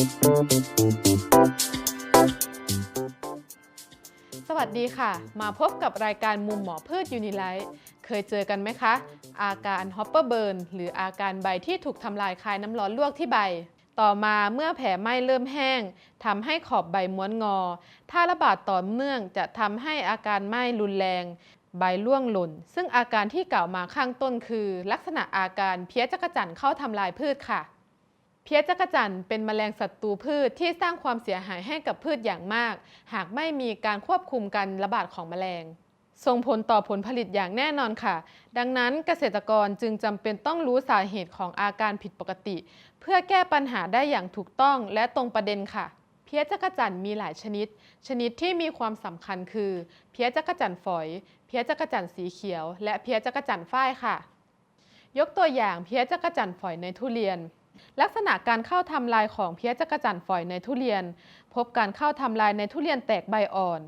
สวัสดีค่ะ มาพบกับรายการมุมหมอพืชยูนิไลท์เคยเจอกันไหมคะ อาการฮอปเปอร์เบิร์นหรืออาการใบที่ถูกทำลายคายน้ำร้อนลวกที่ใบ ต่อมาเมื่อแผลไหม้เริ่มแห้งทำให้ขอบใบม้วนงอ ถ้าระบาดต่อเนื่องจะทำให้อาการไหม้รุนแรง ใบร่วงหล่น ซึ่งอาการที่กล่าวมาข้างต้นคือ ลักษณะอาการเพี้ยจักจั่นเข้าทำลายพืชค่ะ เพี้ยจักจั่นเป็นแมลงศัตรูพืชที่สร้างความเสียหายให้กับพืชอย่างมาก หากไม่มีการควบคุมการระบาดของแมลง ส่งผลต่อผลผลิตอย่างแน่นอนค่ะ ดังนั้นเกษตรกรจึงจำเป็นต้องรู้สาเหตุของอาการผิดปกติ เพื่อแก้ปัญหาได้อย่างถูกต้องและตรงประเด็นค่ะ เพี้ยจักจั่นมีหลายชนิด ชนิดที่มีความสำคัญคือ เพี้ยจักจั่นฝอย เพี้ยจักจั่นสีเขียว และเพี้ยจักจั่นฝ้ายค่ะ ยกตัวอย่างเพี้ยจักจั่นฝอยในทุเรียน ลักษณะการเข้าทำลายของเพี้ยจักจั่นฝอยในทุเรียน พบการเข้าทำลายในทุเรียนแตกใบอ่อน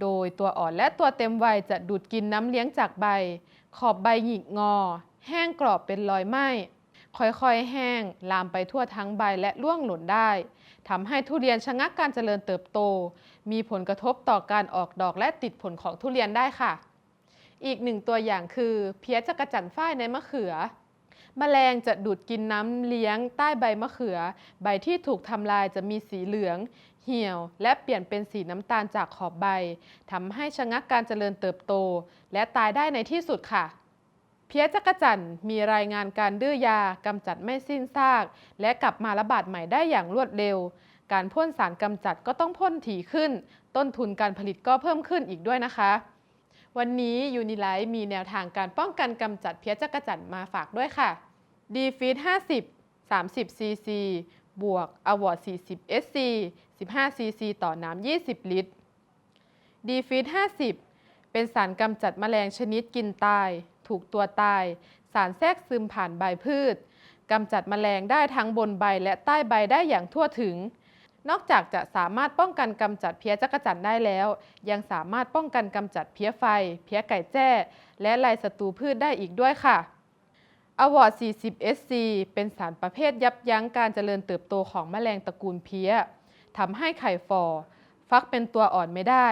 โดยตัวอ่อนและตัวเต็มวัยจะดูดกินน้ำเลี้ยงจากใบ ขอบใบหงิกงอ แห้งกรอบเป็นรอยไหม้ค่อยๆ แห้ง ลามไปทั่วทั้งใบและร่วงหล่นได้ทำให้ทุเรียนชะงักการเจริญเติบโต มีผลกระทบต่อการออกดอกและติดผลของทุเรียนได้ค่ะ อีกหนึ่งตัวอย่างคือ เพี้ยจักจั่นฝ้ายในมะเขือ แมลงจะดูดกินน้ำเลี้ยงใต้ใบมะเขือ ใบที่ถูกทำลายจะมีสีเหลือง เหี่ยว และเปลี่ยนเป็นสีน้ำตาลจากขอบใบทำให้ชะงักการเจริญเติบโต และตายได้ในที่สุดค่ะเพี้ยจักจั่นมีรายงานการดื้อยากำจัดไม่สิ้นซาก และกลับมาระบาดใหม่ได้อย่างรวดเร็ว การพ่นสารกำจัดก็ต้องพ่นถี่ขึ้น ต้นทุนการผลิตก็เพิ่มขึ้นอีกด้วยนะคะ วันนี้ยูนิไลท์มีแนวทางการป้องกันกำจัดเพี้ยจักจั่นมาฝากด้วยค่ะ d f e e d 50 30 cc บวก a w a r d 40 sc 15 cc ต่อน้ำ 20 ลิตร d f e e d 50 เป็นสารกำจัดแมลงชนิดกินตาย ถูกตัวตาย สารแทรกซึมผ่านใบพืชกำจัดแมลงได้ทั้งบนใบและใต้ใบได้อย่างทั่วถึง นอกจากจะสามารถป้องกันกำจัดเพี้ยจักจั่นได้แล้ว ยังสามารถป้องกันกำจัดเพี้ยไฟ เพี้ยไก่แจ้ และลายศัตรูพืชได้อีกด้วยค่ะอวอร์ด 40 SC เป็นสารประเภทยับยั้งการเจริญเติบโตของแมลงตระกูลเพี้ยทำให้ไข่ฟอฟักเป็นตัวอ่อนไม่ได้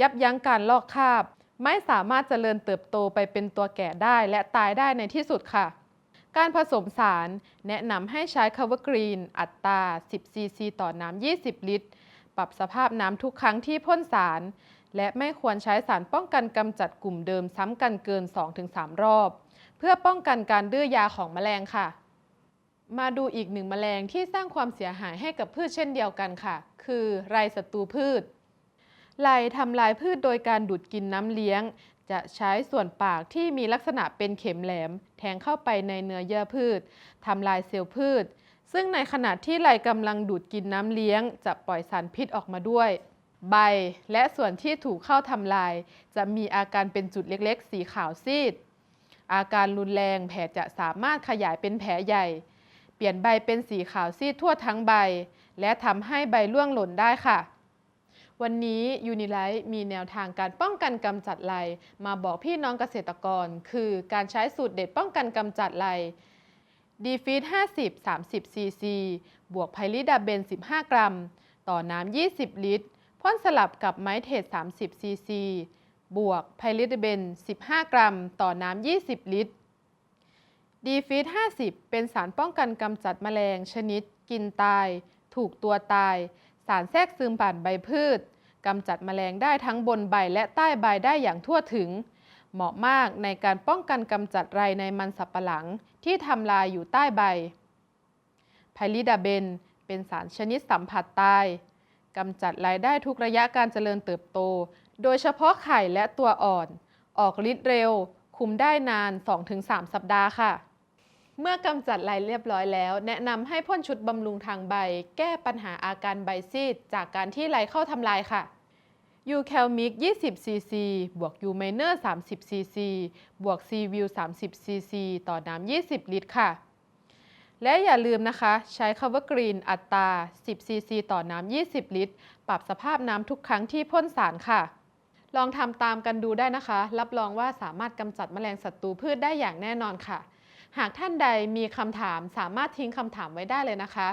ยับยั้งการลอกคราบ ไม่สามารถเจริญเติบโตไปเป็นตัวแก่ได้และตายได้ในที่สุดค่ะ การผสมสารแนะนำให้ใช้คา v ว r กรีนอัตรา 10ซีซีต่อน้ำ 20 ลิตร ปรับสภาพน้ำทุกครั้งที่พ่นสาร และไม่ควรใช้สารป้องกันกำจัดกลุ่มเดิมซ้ำกันเกิน 2-3 รอบ เพื่อป้องกันการดื้อยาของแมลงค่ะ มาดูอีกหนึ่งแมลงที่สร้างความเสียหายให้กับพืชเช่นเดียวกันค่ะ คือไรศัตรูพืช ไรทำลายพืชโดยการดูดกินน้ำเลี้ยง จะใช้ส่วนปากที่มีลักษณะเป็นเข็มแหลม แทงเข้าไปในเนื้อเยื่อพืชทำลายเซลล์พืช ซึ่งในขณะที่ไรกำลังดูดกินน้ำเลี้ยง จะปล่อยสารพิษออกมาด้วย ใบ และส่วนที่ถูกเข้าทำลาย จะมีอาการเป็นจุดเล็กๆ สีขาวซีด อาการรุนแรงแผลจะสามารถขยายเป็นแผลใหญ่ เปลี่ยนใบเป็นสีขาวซีดทั่วทั้งใบ และทำให้ใบร่วงหล่นได้ค่ะ วันนี้ยูนิไลท์มีแนวทางการป้องกันกำจัดไรมาบอกพี่น้องเกษตรกร คือการใช้สูตรเด็ดป้องกันกำจัดไรดีฟีด50 30 ซีซี บวกไพลิดาเบน 15 กรัม ต่อน้ำ 20 ลิตร พ่นสลับกับไม้เทส30 ซีซี บวกไพลิดาเบน 15 กรัม ต่อน้ำ 20 ลิตรดีฟีด50 เป็นสารป้องกันกำจัดแมลงชนิด กินตาย ถูกตัวตาย สารแทรกซึมผ่านใบพืชกำจัดแมลงได้ทั้งบนใบและใต้ใบได้อย่างทั่วถึง เหมาะมากในการป้องกันกำจัดไรในมันสับปะหลังที่ทำลายอยู่ใต้ใบไพลิดาเบนเป็นสารชนิดสัมผัสตายกำจัดรายได้ทุกระยะการเจริญเติบโต โดยเฉพาะไข่และตัวอ่อน ออกฤทธิ์เร็ว คุมได้นาน 2-3 สัปดาห์ค่ะ เมื่อกำจัดลายเรียบร้อยแล้ว แนะนำให้พ่นชุดบำรุงทางใบ แก้ปัญหาอาการใบซีด จากการที่ไรเข้าทำลายค่ะยูแคลมิก20ซีซีบวกยูไมเนอร์30ซีซีบวกซีวิว30ซีซีต่อน้ำ20 ลิตรค่ะ และอย่าลืมนะคะ ใช้ Cover Green อัตรา10ซีซีต่อน้ำ20 ลิตร ปรับสภาพน้ำทุกครั้งที่พ่นสารค่ะ ลองทำตามกันดูได้นะคะ รับรองว่าสามารถกำจัดแมลงศัตรูพืชได้อย่างแน่นอนค่ะ หากท่านใดมีคำถามสามารถทิ้งคำถามไว้ได้เลยนะคะ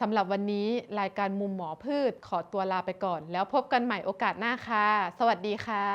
สำหรับวันนี้รายการมุมหมอพืชขอตัวลาไปก่อน แล้วพบกันใหม่โอกาสหน้าค่ะ สวัสดีค่ะ